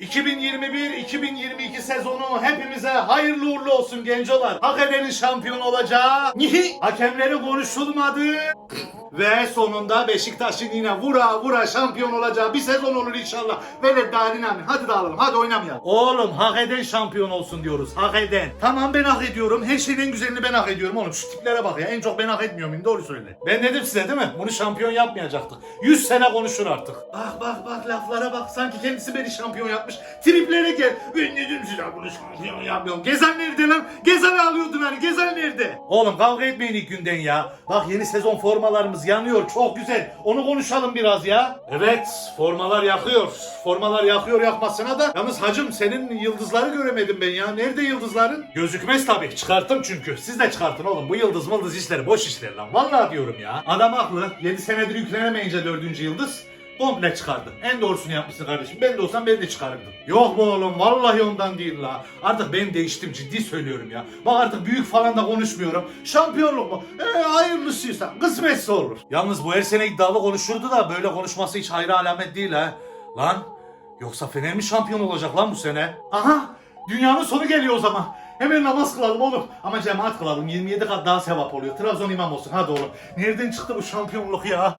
2021-2022 sezonu hepimize hayırlı uğurlu olsun gencolar. Hak edenin şampiyon olacağı, hakemleri konuşulmadı ve sonunda Beşiktaş'ın yine vura vura şampiyon olacağı bir sezon olur inşallah. Velet Darin abi hadi dağılalım hadi oynamayalım. Oğlum hak eden şampiyon olsun diyoruz hak eden. Tamam ben hak ediyorum her şeyin en güzelini ben hak ediyorum oğlum şu tiplere bak ya en çok ben hak etmiyor muyum doğru söyle. Ben dedim size değil mi bunu şampiyon yapmayacaktık. 100 sene konuşur artık. Bak bak bak laflara bak sanki kendisi beni şampiyon yapmış. Triplere gel. Ben dedim size bunu yapmıyorum. Gezen nerede lan? Gezen'i alıyordun hani Gezen nerede? Oğlum kavga etmeyin ilk günden ya. Bak yeni sezon formalarımız yanıyor çok güzel. Onu konuşalım biraz ya. Evet formalar yakıyor. Formalar yakıyor yakmasına da. Yalnız hacım senin yıldızları göremedim ben ya. Nerede yıldızların? Gözükmez tabii. Çıkarttım çünkü. Siz de çıkartın oğlum. Bu yıldız mıldız işleri boş işler lan. Vallahi diyorum ya. Adam haklı. 7 senedir yüklenemeyince dördüncü yıldız komple çıkardı. En doğrusunu yapmışsın kardeşim. Ben de olsam ben de çıkarırdım. Yok mu oğlum? Vallahi ondan değil la. Artık ben değiştim ciddi söylüyorum ya. Bak artık büyük falan da konuşmuyorum. Şampiyonluk mu? Ee, hayırlısıysa kısmetse olur. Yalnız bu her sene iddialı konuşurdu da böyle konuşması hiç hayra alamet değil ha. Lan yoksa Fener mi şampiyon olacak lan bu sene? Aha dünyanın sonu geliyor o zaman. Hemen namaz kılalım oğlum. Ama cemaat kılalım. 27 kat daha sevap oluyor. Trabzon imam olsun hadi oğlum. Nereden çıktı bu şampiyonluk ya?